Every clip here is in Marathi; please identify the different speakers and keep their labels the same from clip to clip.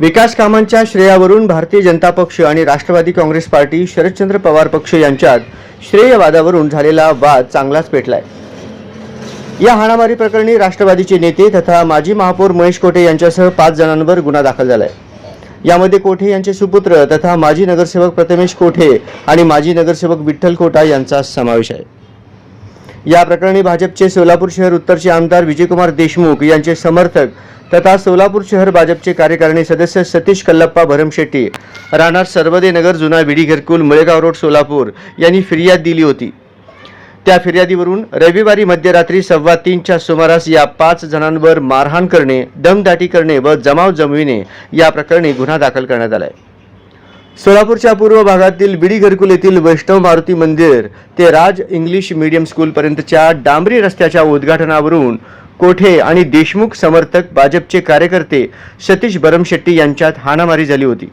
Speaker 1: विकास कामांच्या श्रेयावरून भारतीय जनता पक्ष आणि राष्ट्रवादी काँग्रेस पार्टी शरदचंद्र पवार पक्ष यांच्यात श्रेयवादावरून झालेला वाद चांगलाच पेटलाय. या हाणामारी प्रकरणी राष्ट्रवादीचे नेते तथा माजी महापौर महेश कोठे यांच्यासह पाच जणांवर गुन्हा दाखल झालाय. यामध्ये कोठे यांचे सुपुत्र तथा माजी नगरसेवक प्रथमेश कोठे आणि माजी नगरसेवक विठ्ठल कोटा यांचा समावेश आहे. या प्रकरणी भाजपचे सोलापूर शहर उत्तरचे आमदार विजयकुमार देशमुख यांचे समर्थक तथा सोलापूर शहर भाजपचे कार्यकारिणी सदस्य सतीश कल्लप्पा भरमशेट्टी राहणार सर्वदे नगर जुना विडी घरकुल मुळेगाव रोड सोलापूर यांनी फिर्याद दिली होती. त्या फिर्यादीवरून रविवारी मध्यरात्री सव्वा तीनच्या सुमारास या पाच जणांवर मारहाण करणे दमदाटी करणे व जमाव जमविणे या प्रकरणी गुन्हा दाखल करण्यात आला आहे सोलापूरच्या पूर्व भागातील बिडी घरकुल येथील वैष्णव मारुती मंदिर ते राज इंग्लिश मीडियम स्कूलपर्यंतच्या डांबरी रस्त्याच्या उद्घाटनावरून कोठे आणि देशमुख समर्थक भाजपचे कार्यकर्ते सतीश बरमशेट्टी यांच्यात हाणामारी झाली होती.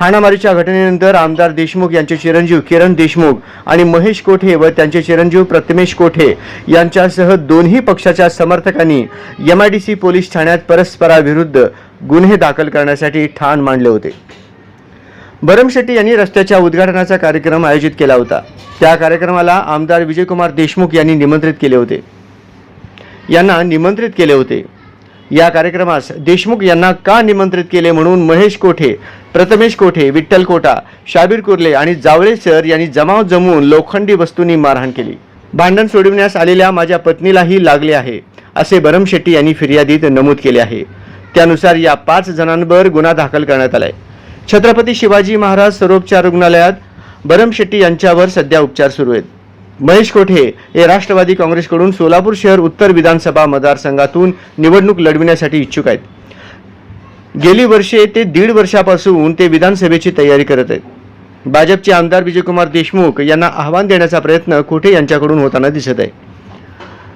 Speaker 1: हाणामारीच्या घटनेनंतर आमदार देशमुख यांचे चिरंजीव किरण देशमुख आणि महेश कोठे व त्यांचे चिरंजीव प्रथमेश कोठे यांच्यासह दोन्ही पक्षाच्या समर्थकांनी एमआयडीसी पोलीस ठाण्यात परस्पराविरुद्ध गुन्हे दाखल करण्यासाठी ठाण मांडले होते. बरमशेट्टी यांनी रस्त्याच्या उद्घाटनाचा कार्यक्रम आयोजित केला होता. त्या कार्यक्रमाला आमदार विजयकुमार देशमुख यांनी निमंत्रित केले होते. यांना निमंत्रित केले होते. या कार्यक्रमास देशमुख यांना का निमंत्रित केले म्हणून महेश कोठे प्रथमेश कोठे विठ्ठल कोटा शाबीर कुर्ले आणि जावळे सर यांनी जमाव जमवून लोखंडी वस्तूंनी मारहाण केली. भांडण सोडविण्यास आलेल्या माझ्या पत्नीलाही लागले आहे असे बरमशेट्टी यांनी फिर्यादीत नमूद केले आहे. त्यानुसार या पाच जणांवर गुन्हा दाखल करण्यात आला आहे छत्रपती शिवाजी महाराज सर्वोपचार रुग्णालयात बरम शेट्टी यांच्यावर सध्या उपचार सुरू आहेत. महेश कोठे हे राष्ट्रवादी काँग्रेसकडून सोलापूर शहर उत्तर विधानसभा मतदारसंघातून निवडणूक लढविण्यासाठी इच्छुक आहेत. गेली वर्षे ते दीड वर्षापासून ते विधानसभेची तयारी करत आहेत. भाजपचे आमदार विजयकुमार देशमुख यांना आव्हान देण्याचा प्रयत्न कोठे यांच्याकडून होताना दिसत आहे.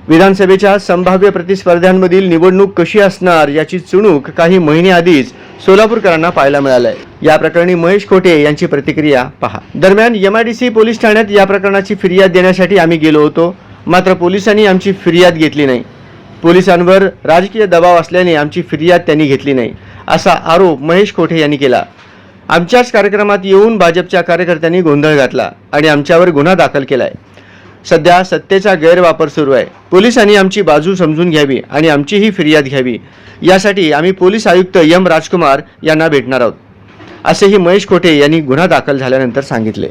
Speaker 1: विधानसभेच्या संभाव्य प्रतिस्पर्ध्यांमधील निवडणूक कशी असणार याची चुणूक काही महिने आधीच सोलापूरकरांना पाहायला मिळालंय. या प्रकरणी महेश खोटे यांची प्रतिक्रिया पहा. दरम्यान एमआयडीसी पोलीस ठाण्यात या प्रकरणाची फिर्याद देण्यासाठी आम्ही गेलो होतो. मात्र पोलिसांनी आमची फिर्याद घेतली नाही. पोलिसांवर राजकीय दबाव असल्याने आमची फिर्याद त्यांनी घेतली नाही असा आरोप महेश खोटे यांनी केला. आमच्याच कार्यक्रमात येऊन भाजपच्या कार्यकर्त्यांनी गोंधळ घातला आणि आमच्यावर गुन्हा दाखल केलाय. सध्या सत्तेचा गैरवापर सुरू आहे. पोलिसांनी आमची बाजू समजून घ्यावी आणि आमचीही फिर्याद घ्यावी. यासाठी आम्ही पोलीस आयुक्त एम राजकुमार यांना भेटणार आहोत. असेही महेश कोठे यांनी गुन्हा दाखल झाल्यानंतर सांगितले.